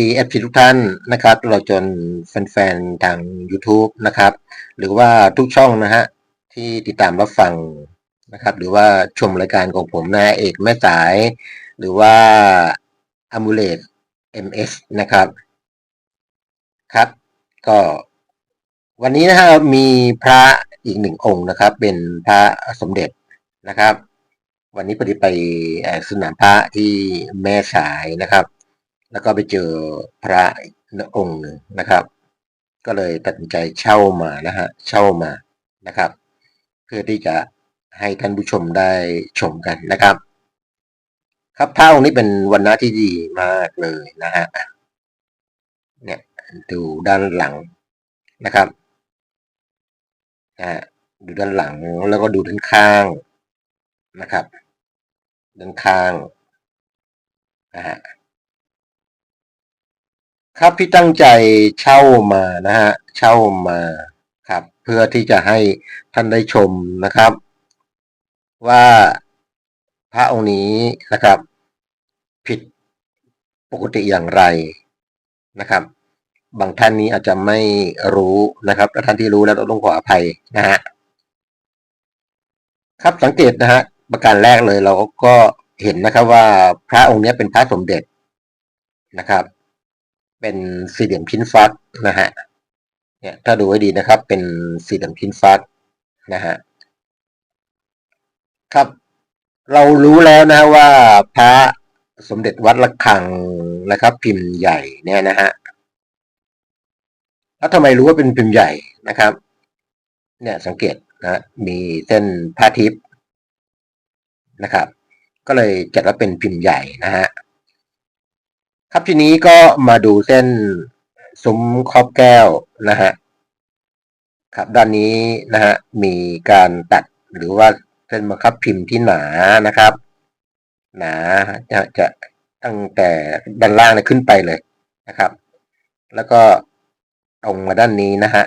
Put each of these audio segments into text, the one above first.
ครับสวัสดีเอฟซีทุกท่านนะครับตลอดจนแฟนๆ ทาง YouTube นะครับ หรือว่าทุกช่องนะฮะที่ติดตามรับฟังนะครับ หรือว่าชมรายการของผมนะเอกแม่สาย หรือว่าอ m u l e t MS นะครับครับ ก็วันนี้นะฮะมีพระอีกหนึ่งองค์นะครับ เป็นพระสมเด็จนะครับ วันนี้พอดีไปสนามพระที่แม่สายนะครับ แล้วก็ไปเจอพระองค์หนึ่งนะครับ ก็เลยตัดสินใจเช่ามานะฮะเช่ามานะครับ เพื่อที่จะให้ท่านผู้ชมได้ชมกันนะครับ ครับพระองค์นี้เป็นวันนะที่ดีมากเลยนะฮะเนี่ยดูด้านหลังนะครับนะดูด้านหลังแล้วก็ดูด้านข้างนะครับ ด้านข้างนะฮะ ครับพี่ตั้งใจเช่ามานะฮะเช่ามาครับ เพื่อที่จะให้ท่านได้ชมนะครับ ว่าพระองค์นี้นะครับ ผิดปกติอย่างไรนะครับ บางท่านนี้อาจจะไม่รู้นะครับและท่านที่รู้แล้วต้องขออภัยนะฮะครับสังเกตนะฮะประการแรกเลยเราก็เห็นนะครับว่าพระองค์นี้เป็นพระสมเด็จนะครับ เป็นสี่เหลี่ยมพินฟักนะฮะเนี่ยถ้าดูให้ดีนะครับ เป็นสี่เหลี่ยมพินฟักนะฮะครับ เรารู้แล้วนะว่าพระสมเด็จวัดระฆังนะครับ พิมพ์ใหญ่เนี่ยนะฮะแล้วทำไมรู้ว่าเป็นพิมพ์ใหญ่นะครับ เนี่ยสังเกตนะมีเส้นผ้าทิพย์นะครับ ก็เลยจัดว่าเป็นพิมพ์ใหญ่นะฮะ ครับทีนี้ก็มาดูเส้นซุ้มครอบแก้วนะฮะครับด้านนี้นะฮะมีการตัดหรือว่าเส้นบังคับพิมพ์ที่หนานะครับ หนาจะจะตั้งแต่ด้านล่างเนี่ยขึ้นไปเลยนะครับ แล้วก็ตรงมาด้านนี้นะฮะ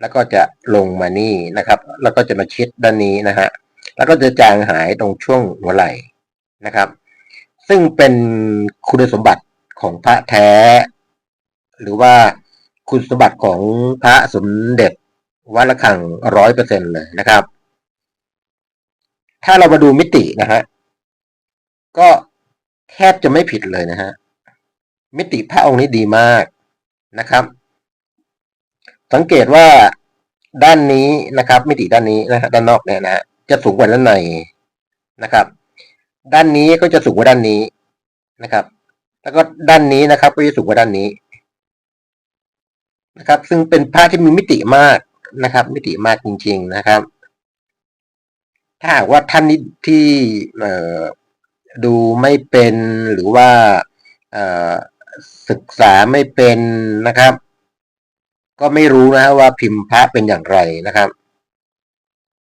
แล้วก็จะลงมานี่นะครับ แล้วก็จะมาชิดด้านนี้นะฮะแล้วก็จะจางหายตรงช่วงหัวไหล่นะครับ ซึ่งเป็นคุณสมบัติ ของพระแท้ หรือว่าคุณสมบัติของพระสมเด็จวัดระฆังร้อยเปอร์เซ็นเลยนะครับ ถ้าเรามาดูมิตินะฮะก็แทบจะไม่ผิดเลยนะฮะมิติพระองค์นี้ดีมากนะครับ สังเกตว่าด้านนี้นะครับ มิติด้านนี้นะฮะด้านนอกเนี่ยนะฮะจะสูงกว่าด้านในนะครับ ด้านนี้ก็จะสูงกว่าด้านนี้นะครับ แล้วก็ด้านนี้นะครับ ก็จะสูงกว่าด้านนี้นะครับ ซึ่งเป็นผ้าที่มีมิติมากนะครับ มิติมากจริง ๆนะครับ ถ้าหากว่าท่านนี้ที่ดูไม่เป็นหรือว่าศึกษาไม่เป็นนะครับ ก็ไม่รู้นะว่าพิมพ์พระเป็นอย่างไรนะครับ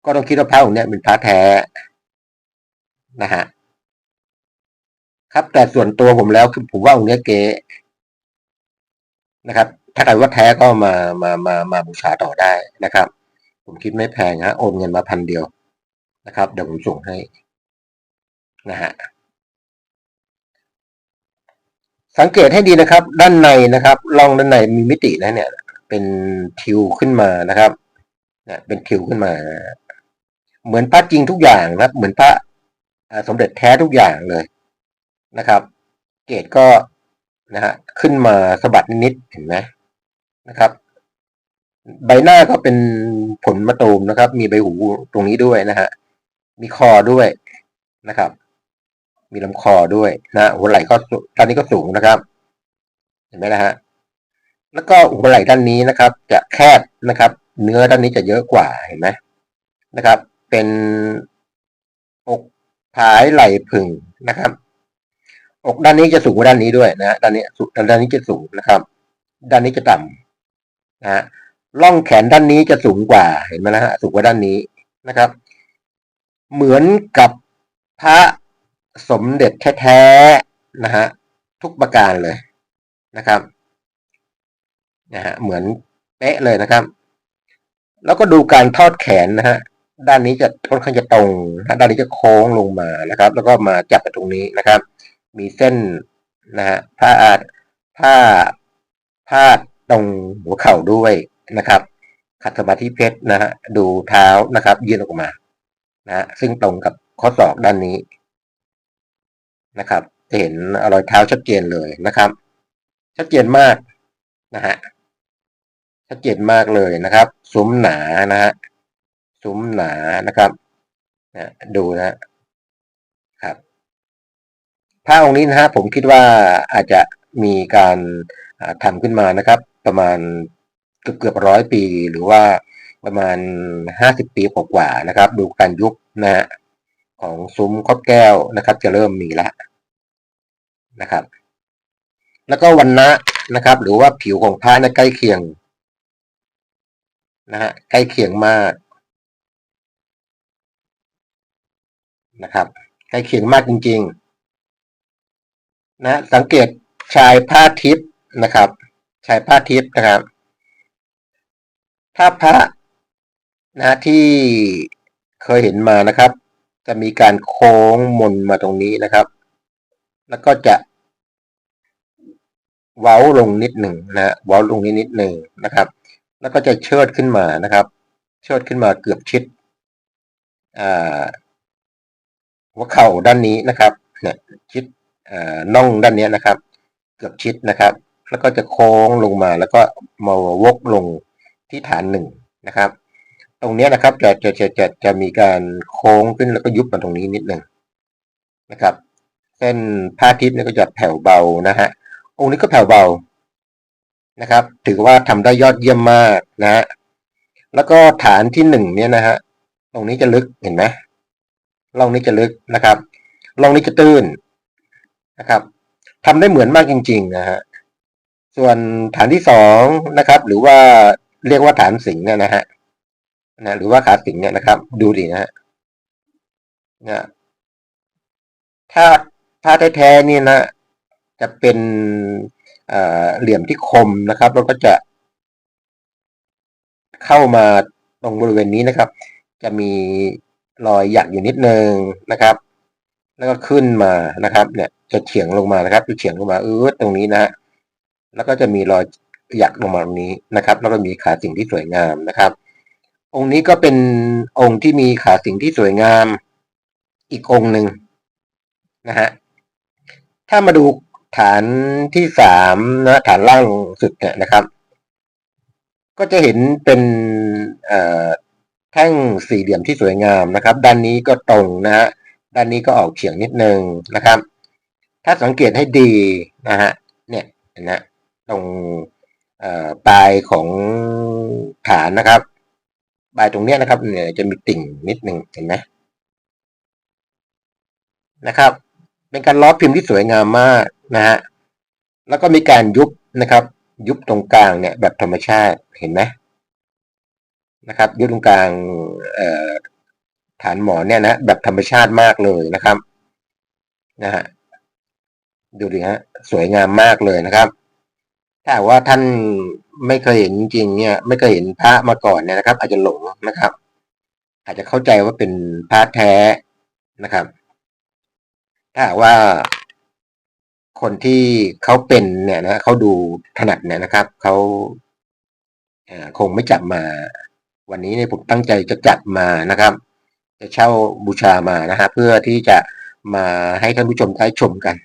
ก็ต้องคิดว่าพระองค์นี้เป็นพระแท้นะฮะ ครับ แต่ส่วนตัวผมแล้วคือผมว่าองค์เนี้ยเก๋นะครับ ถ้าใครว่าแท้ก็มามามามาบูชาต่อได้นะครับ ผมคิดไม่แพงฮะโอนเงินมาพันเดียวนะครับ เดี๋ยวผมส่งให้นะฮะสังเกตให้ดีนะครับ ด้านในนะครับร่องด้านในมีมิตินะเนี่ย เป็นทิวขึ้นมานะครับเนี่ยเป็นทิวขึ้นมา เหมือนพระจริงทุกอย่างนะครับ เหมือนพระสมเด็จแท้ทุกอย่างเลย นะครับ เกตก็นะฮะขึ้นมาสะบัดนิดๆเห็นไหมนะครับ ใบหน้าก็เป็นผลมะตูมนะครับ มีใบหูตรงนี้ด้วยนะฮะมีคอด้วยนะครับ มีลำคอด้วยนะหัวไหล่ก็ตอนนี้ก็สูงนะครับ เห็นไหมนะฮะแล้วก็หัวไหล่ด้านนี้นะครับ จะแคบนะครับ เนื้อด้านนี้จะเยอะกว่าเห็นไหมนะครับ เป็นอกผายไหล่ผึ่งนะครับ อกด้านนี้จะสูงกว่าด้านนี้ด้วยนะด้านนี้ด้านนี้จะสูงนะครับ ด้านนี้จะต่ำนะฮะล่องแขนด้านนี้จะสูงกว่าเห็นไหมนะฮะสูงกว่าด้านนี้นะครับ เหมือนกับพระสมเด็จแท้ๆนะฮะทุกประการเลยนะครับนะฮะเหมือนเป๊ะเลยนะครับ แล้วก็ดูการทอดแขนนะฮะด้านนี้จะค่อนข้างจะตรงนะด้านนี้จะโค้งลงมานะครับ แล้วก็มาจับไปตรงนี้นะครับ มีเส้นนะฮะผ้าผ้าผ้าตรงหัวเข่าด้วยนะครับ ขัดสมาธิเพชรนะฮะดูเท้านะครับยื่นออกมานะฮะซึ่งตรงกับข้อศอกด้านนี้นะครับจะเห็นรอยเท้าชัดเจนเลยนะครับ ชัดเจนมากนะฮะชัดเจนมากเลยนะครับซุ้มหนานะฮะซุ้มหนานะครับนะดูนะ ผ้าองค์นี้นะฮะผมคิดว่าอาจจะมีการทำขึ้นมานะครับ ประมาณเกือบเกือบร้อยปี หรือว่าประมาณห้าสิบปีกว่าๆนะครับ ดูการยุบนะฮะของซุ้มครอบแก้วนะครับ จะเริ่มมีแล้วนะครับ แล้วก็วันนะนะครับ หรือว่าผิวของผ้านะใกล้เคียงนะฮะใกล้เคียงมากนะครับ ใกล้เคียงมากจริง ๆ นะสังเกตชายผ้าทิพย์นะครับชายผ้าทิพย์นะครับ ถ้าพระนะที่เคยเห็นมานะครับ จะมีการโค้งมนมาตรงนี้นะครับ แล้วก็จะ เว้าลงนิดหนึ่งนะเว้าลงนิดนิดหนึ่งนะครับ แล้วก็จะเชิดขึ้นมานะครับ เชิดขึ้นมาเกือบชิดหัวเข่าด้านนี้นะครับเนี่ยชิด น่องด้านนี้นะครับ เกือบชิดนะครับ แล้วก็จะโค้งลงมาแล้วก็มาวกลงที่ฐานหนึ่งนะครับ ตรงนี้นะครับจะจะจะจะจะมีการโค้งขึ้นแล้วก็ยุบมาตรงนี้นิดหนึ่งนะครับ เส้นผ้าทิพย์นี่ก็จะแผ่วเบานะฮะองค์นี้ก็แผ่วเบานะครับ ถือว่าทำได้ยอดเยี่ยมมากนะฮะแล้วก็ฐานที่หนึ่งเนี่ยนะฮะตรงนี้จะลึกเห็นไหมร่องนี้จะลึกนะครับร่องนี้จะตื้น นะครับทำได้เหมือนมากจริง ๆ นะฮะส่วนฐานที่สองนะครับ หรือว่าเรียกว่าฐานสิงเนี่ยนะฮะนะหรือว่าขาสิงเนี่ยนะครับ ดูดีนะฮะนะถ้าถ้าแท้ๆนี่นะ จะเป็นเหลี่ยมที่คมนะครับ แล้วก็จะ เข้ามาตรงบริเวณนี้นะครับ จะมีรอยหยักอยู่นิดนึงนะครับ แล้วก็ขึ้นมานะครับ เนี่ยจะเฉียงลงมานะครับจะเฉียงลงมาเออตรงนี้นะฮะแล้วก็จะมีรอยหยักลงมาตรงนี้นะครับ แล้วก็มีขาสิ่งที่สวยงามนะครับ องค์นี้ก็เป็นองค์ที่มีขาสิ่งที่สวยงามอีกองค์หนึ่งนะฮะถ้ามาดูฐานที่สามนะฐานล่างสุดเนี่ยนะครับ ก็จะเห็นเป็นแท่งสี่เหลี่ยมที่สวยงามนะครับ ด้านนี้ก็ตรงนะฮะ ด้านนี้ก็ออกเฉียงนิดนึงนะครับ ถ้าสังเกตให้ดีนะฮะเนี่ยนะตรงปลายของฐานนะครับปลายตรงเนี้ยนะครับเนี่ยจะมีติ่งนิดนึงเห็นไหมนะครับ เป็นการล้อพิมพ์ที่สวยงามมากนะฮะแล้วก็มีการยุบนะครับ ยุบตรงกลางเนี่ยแบบธรรมชาติเห็นไหมนะครับ ยุบตรงกลาง ฐานหมอนเนี่ยนะแบบธรรมชาติมากเลยนะครับนะฮะดูดิฮะสวยงามมากเลยนะครับ ถ้าว่าท่านไม่เคยเห็นจริงเนี่ย ไม่เคยเห็นพระมาก่อนเนี่ยนะครับ อาจจะหลงนะครับ อาจจะเข้าใจว่าเป็นพระแท้นะครับ ถ้าว่าคนที่เขาเป็นเนี่ยนะเขาดูถนัดเนี่ยนะครับเขาคงไม่จับมา วันนี้เนี่ยผมตั้งใจจะจัดมานะครับ จะเช่าบูชามานะฮะเพื่อที่จะมาให้ท่านผู้ชมได้ชมกัน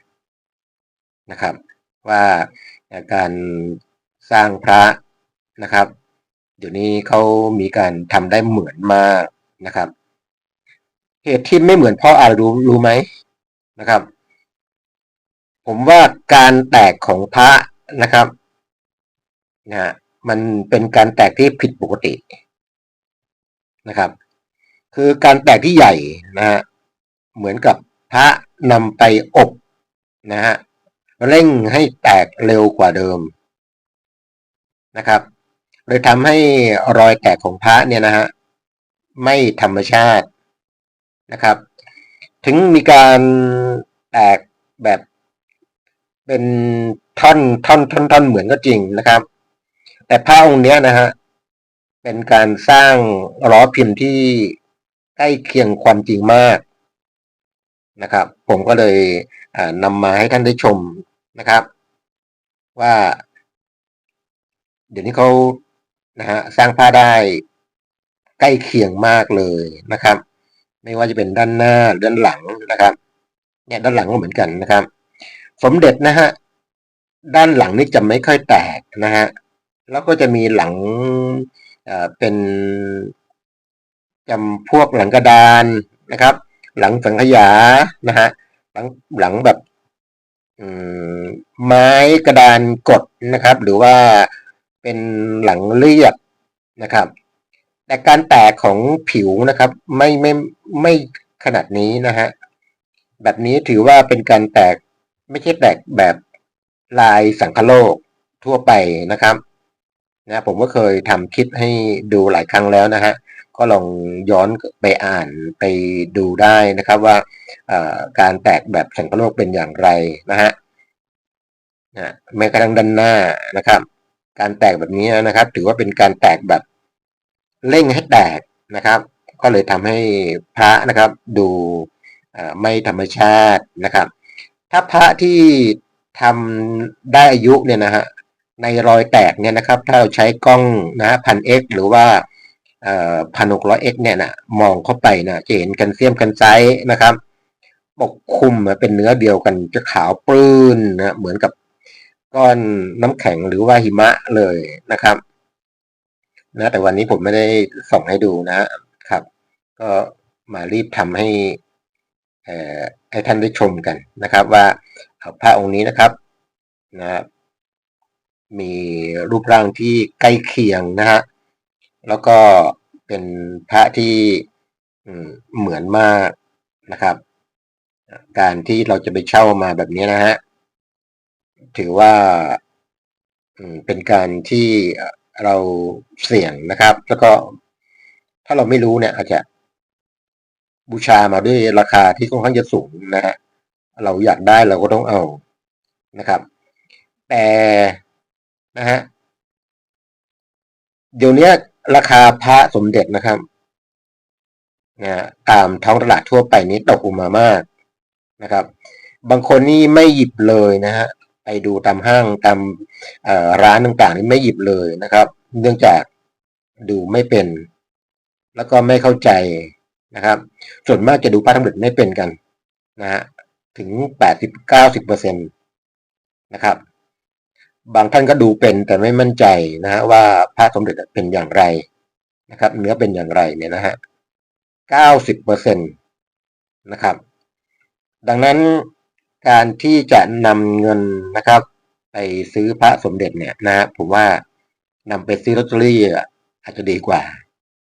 นะครับ ว่าการสร้างพระนะครับ เดี๋ยวนี้เขามีการทำได้เหมือนมากนะครับ เหตุที่ไม่เหมือนพ่ออะไรรู้รู้ไหมนะครับ ผมว่าการแตกของพระนะครับนะมันเป็นการแตกที่ผิดปกตินะครับ คือการแตกที่ใหญ่นะฮะเหมือนกับพระนำไปอบนะฮะเร่งให้แตกเร็วกว่าเดิมนะครับเลยทำให้รอยแตกของพระเนี่ยนะฮะไม่ธรรมชาตินะครับ ถึงมีการแตกแบบเป็นท่อนท่อนท่อนท่อนเหมือนก็จริงนะครับ แต่ผ้าองค์เนี้ยนะฮะเป็นการสร้างล้อพิมพ์ที่ ใกล้เคียงความจริงมากนะครับ ผมก็เลยนำมาให้ท่านได้ชมนะครับ ว่า เดี๋ยวนี้เขานะฮะสร้างผ้าได้ใกล้เคียงมากเลยนะครับ ไม่ว่าจะเป็นด้านหน้าด้านหลังนะครับเนี่ยด้านหลังก็เหมือนกันนะครับ สมเด็จนะฮะด้านหลังนี่จะไม่ค่อยแตกนะฮะแล้วก็จะมีหลังเอ่อเป็น จำพวกหลังกระดานนะครับ หลังสังขยานะฮะหลังหลังแบบไม้กระดานกดนะครับ หรือว่าเป็นหลังเรียบนะครับ แต่การแตกของผิวนะครับ ไม่ไม่ไม่ขนาดนี้นะฮะแบบนี้ถือว่าเป็นการแตกไม่ใช่แตกแบบลายสังคโลกทั่วไปนะครับนะผมก็เคยทำคลิปให้ดูหลายครั้งแล้วนะฮะ ก็ลองย้อนไปอ่านไปดูได้นะครับว่าการแตกแบบสังคโลกเป็นอย่างไรนะฮะนะแม้กระทั่งด้านหน้านะครับ การแตกแบบนี้นะครับ ถือว่าเป็นการแตกแบบเร่งให้แตกนะครับ ก็เลยทำให้พระนะครับ ดูไม่ธรรมชาตินะครับ ถ้าพระที่ทำได้อายุเนี่ยนะฮะในรอยแตกเนี่ยนะครับ ถ้าเราใช้กล้องนะพันเอ็กหรือว่า พันหกร้อยเอ็กเนี่ยนะมองเข้าไปนะจะเห็นกันเซียมกันไซนะครับปกคลุมเป็นเนื้อเดียวกันจะขาวปื้นนะเหมือนกับก้อนน้ำแข็งหรือว่าหิมะเลยนะครับ นะแต่วันนี้ผมไม่ได้ส่งให้ดูนะครับ ก็มารีบทำให้ให้ท่านได้ชมกันนะครับ ว่าพระองค์นี้นะครับนะมีรูปร่างที่ใกล้เคียงนะฮะ แล้วก็เป็นพระที่เหมือนมากนะครับ การที่เราจะไปเช่ามาแบบนี้นะฮะ ถือว่าเป็นการที่เราเสี่ยงนะครับ แล้วก็ถ้าเราไม่รู้เนี่ยอาจจะบูชามาด้วยราคาที่ค่อนข้างจะสูงนะฮะ เราอยากได้เราก็ต้องเอานะครับ แต่นะฮะ เดี๋ยวนี้ ราคาพระสมเด็จนะครับนะตามท้องตลาดทั่วไปนี้ตกลงมามากนะครับ บางคนนี่ไม่หยิบเลยนะฮะไปดูตามห้างตามร้านต่างๆนี่ไม่หยิบเลยนะครับ เนื่องจากดูไม่เป็น แล้วก็ไม่เข้าใจนะครับ ส่วนมากจะดูพระสมเด็จไม่เป็นกันนะฮะถึงแปดสิบเก้าสิบเปอร์เซ็นตนะครับ บางท่านก็ดูเป็นแต่ไม่มั่นใจนะฮะว่าพระสมเด็จเป็นอย่างไรนะครับ เนื้อเป็นอย่างไรเนี่ยนะฮะเก้าสิบเปอร์เซ็นตนะครับ ดังนั้นการที่จะนำเงินนะครับ ไปซื้อพระสมเด็จเนี่ยนะ ผมว่านำไปซื้อลอตเตอรี่อาจจะดีกว่า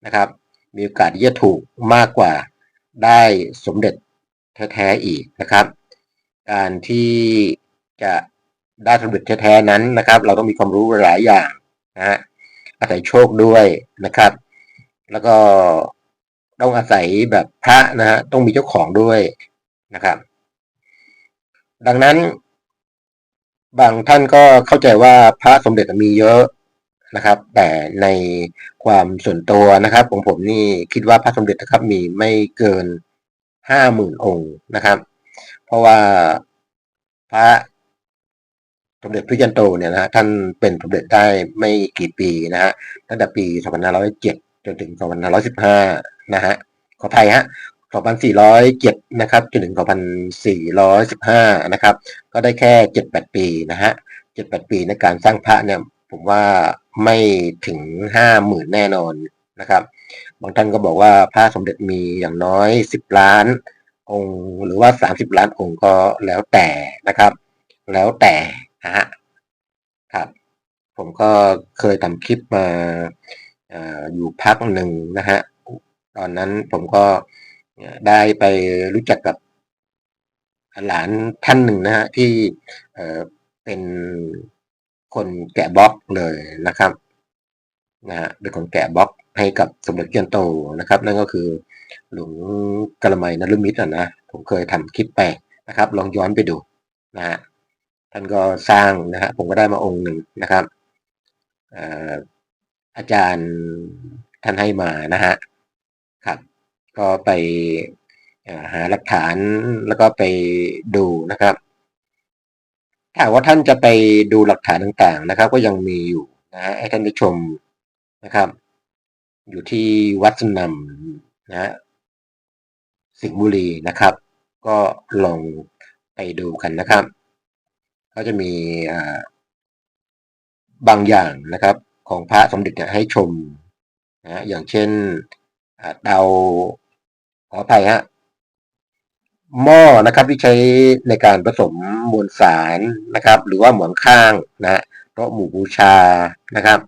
นะครับ มีโอกาสที่จะถูกมากกว่าได้สมเด็จแท้ๆอีกนะครับ การที่จะ ได้สมเด็จแท้ๆนั้นนะครับ เราต้องมีความรู้หลายอย่างนะฮะอาศัยโชคด้วยนะครับ แล้วก็ต้องอาศัยแบบพระนะฮะต้องมีเจ้าของด้วยนะครับ ดังนั้น บางท่านก็เข้าใจว่าพระสมเด็จมีเยอะนะครับ แต่ในความส่วนตัวนะครับของผมนี่คิดว่าพระสมเด็จนะครับ มีไม่เกินห้าหมื่นองค์นะครับ เพราะว่าพระ สมเด็จพระจันโตเนี่ยนะท่านเป็นสมเด็จได้ไม่กี่ปีนะฮะตั้งแต่ปี2507 จนถึง2515 นะฮะขออภัยฮะ2,407 นะครับ จนถึง2,415 นะครับ ก็ได้แค่ 7-8 ปีนะฮะ7-8 ปีในการสร้างพระเนี่ยผมว่าไม่ถึง 50,000 แน่นอนนะครับ บางท่านก็บอกว่าพระสมเด็จมีอย่างน้อย 10 ล้านองค์ หรือว่า 30 ล้านองค์ก็แล้วแต่นะครับ แล้วแต่ นะฮะครับ ผมก็เคยทำคลิปมาอยู่พักหนึ่งนะฮะ ตอนนั้นผมก็ได้ไปรู้จักกับหลานท่านหนึ่งนะฮะที่เป็นคนแกะบล็อกเลยนะครับนะฮะเป็นคนแกะบล็อกให้กับสมเด็จเกียนโตนะครับ นั่นก็คือหลวงกระมัยนรุมิตรนะผมเคยทำคลิปไปนะครับ ลองย้อนไปดูนะฮะ ท่านก็สร้างนะฮะผมก็ได้มาองค์หนึ่งนะครับอาจารย์ท่านให้มานะฮะครับ ก็ไปหาหลักฐานแล้วก็ไปดูนะครับถ้าว่าท่านจะไปดูหลักฐานต่างๆนะครับ ก็ยังมีอยู่นะฮะให้ท่านได้ชมนะครับ อยู่ที่วัดสนำนะฮะสิงห์บุรีนะครับ ก็ลองไปดูกันนะครับ ก็จะมีบางอย่างนะครับ ของพระสมเด็จเนี่ยให้ชมนะอย่างเช่นเตาขออภัยฮะหม้อนะครับที่ใช้ในการผสมมวลสารนะครับ หรือว่าหมอนข้างนะฮะโต๊ะหมู่บูชานะครับ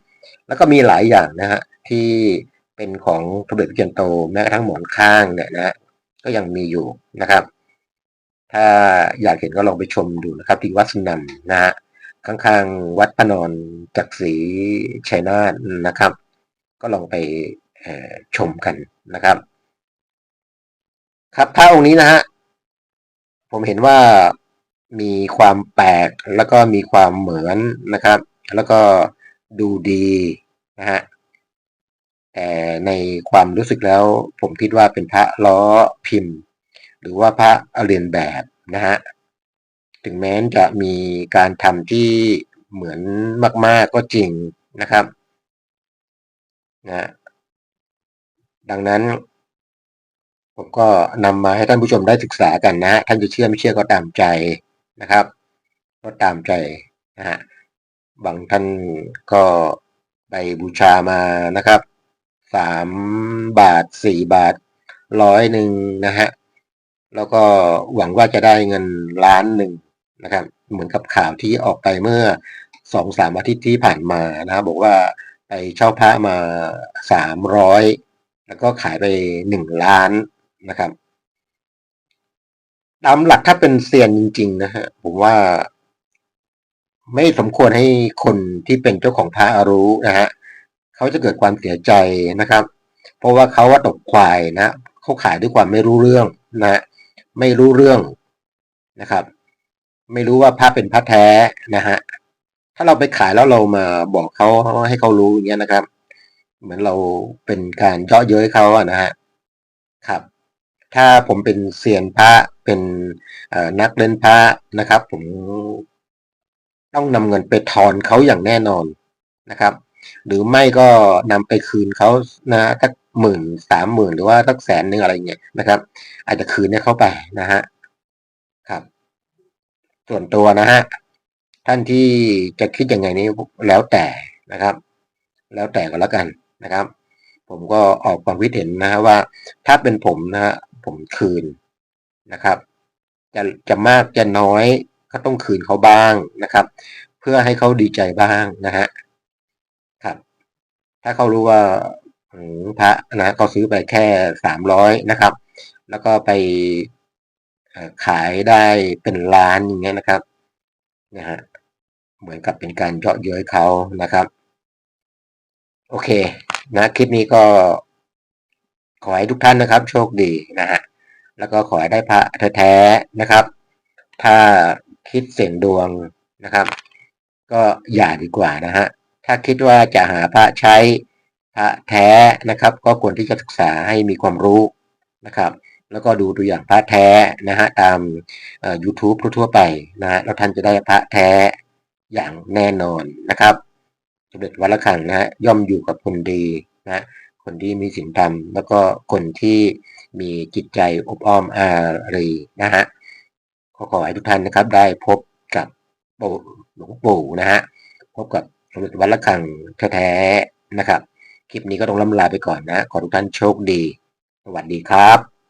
แล้วก็มีหลายอย่างนะฮะที่เป็นของสมเด็จพระเจ้าโตแม้กระทั่งหมอนข้างเนี่ยนะฮะก็ยังมีอยู่นะครับ ถ้าอยากเห็นก็ลองไปชมดูนะครับ ที่วัดสนันนะฮะข้างๆวัดพนอนจักรีชัยนาทนะครับ ก็ลองไปชมกันนะครับ ครับพระองค์นี้นะฮะผมเห็นว่ามีความแปลกแล้วก็มีความเหมือนนะครับ แล้วก็ดูดีนะฮะแต่ในความรู้สึกแล้วผมคิดว่าเป็นพระล้อพิมพ์ หรือว่าพระเรียนแบบนะฮะถึงแม้จะมีการทำที่เหมือนมาก ๆก็จริงนะครับนะดังนั้น ผมก็นำมาให้ท่านผู้ชมได้ศึกษากันนะฮะท่านจะเชื่อไม่เชื่อก็ตามใจนะครับ ก็ตามใจนะฮะบางท่านก็ไปบูชามานะครับสามบาทสี่บาทร้อยหนึ่งนะฮะ แล้วก็หวังว่าจะได้เงินล้านหนึ่งนะครับ เหมือนกับข่าวที่ออกไปเมื่อสองสามอาทิตย์ที่ผ่านมานะบอกว่าไปเช่าพระมาสามร้อยแล้วก็ขายไปหนึ่งล้านนะครับตามหลักถ้าเป็นเซียนจริง ๆ นะฮะผมว่า ไม่สมควรให้คนที่เป็นเจ้าของพระรู้นะฮะเขาจะเกิดความเสียใจนะครับ เพราะว่าเขาว่าตกควายนะเขาขายด้วยความไม่รู้เรื่องนะ ไม่รู้เรื่องนะครับ ไม่รู้ว่าพระเป็นพระแท้นะฮะถ้าเราไปขายแล้วเรามาบอกเขาให้เขารู้อย่างเงี้ยนะครับ เหมือนเราเป็นการเยาะเย้ยเขาอะนะฮะครับ ถ้าผมเป็นเซียนพระเป็นนักเล่นพระนะครับ ผมต้องนำเงินไปทอนเขาอย่างแน่นอนนะครับ หรือไม่ก็นำไปคืนเขานะสัก หมื่นสามหมื่นหรือว่าสักแสนหนึ่งอะไรเงี้ยนะครับ อาจจะคืนให้เขาไปนะฮะครับ ส่วนตัวนะฮะท่านที่จะคิดยังไงนี้แล้วแต่นะครับ แล้วแต่ก็แล้วกันนะครับ ผมก็ออกความคิดเห็นนะฮะว่า ถ้าเป็นผมนะฮะผมคืนนะครับ จะจะมากจะน้อยก็ต้องคืนเขาบ้างนะครับ เพื่อให้เขาดีใจบ้างนะฮะครับ ถ้าเขารู้ว่า พระนะเขาซื้อไปแค่สามร้อยนะครับ แล้วก็ไปขายได้เป็นล้านอย่างเงี้ยนะครับนะฮะเหมือนกับเป็นการเยาะเย้ยเขานะครับ โอเคนะคลิปนี้ก็ขอให้ทุกท่านนะครับ โชคดีนะฮะแล้วก็ขอให้ได้พระแท้ๆนะครับ ถ้าคิดเสี่ยงดวงนะครับ ก็อย่าดีกว่านะฮะถ้าคิดว่าจะหาพระใช้ แท้นะครับก็ควรที่จะศึกษาให้มีความรู้นะครับ แล้วก็ดูตัวอย่างพระแท้นะฮะตามยูทูบทั่วไปนะฮะแล้วท่านจะได้พระแท้อย่างแน่นอนนะครับสมเด็จวัดละคังนะฮะย่อมอยู่กับคนดีนะคนที่มีศีลธรรม แล้วก็คนที่มีจิตใจอบอ้อมอารีนะฮะขอขอให้ทุกท่านนะครับ ได้พบกับหลวงปู่นะฮะพบกับสมเด็จวัดละคังแท้ๆนะครับ คลิปนี้ก็ต้องล่ำลาไปก่อนนะ ขอทุกท่านโชคดี สวัสดีครับ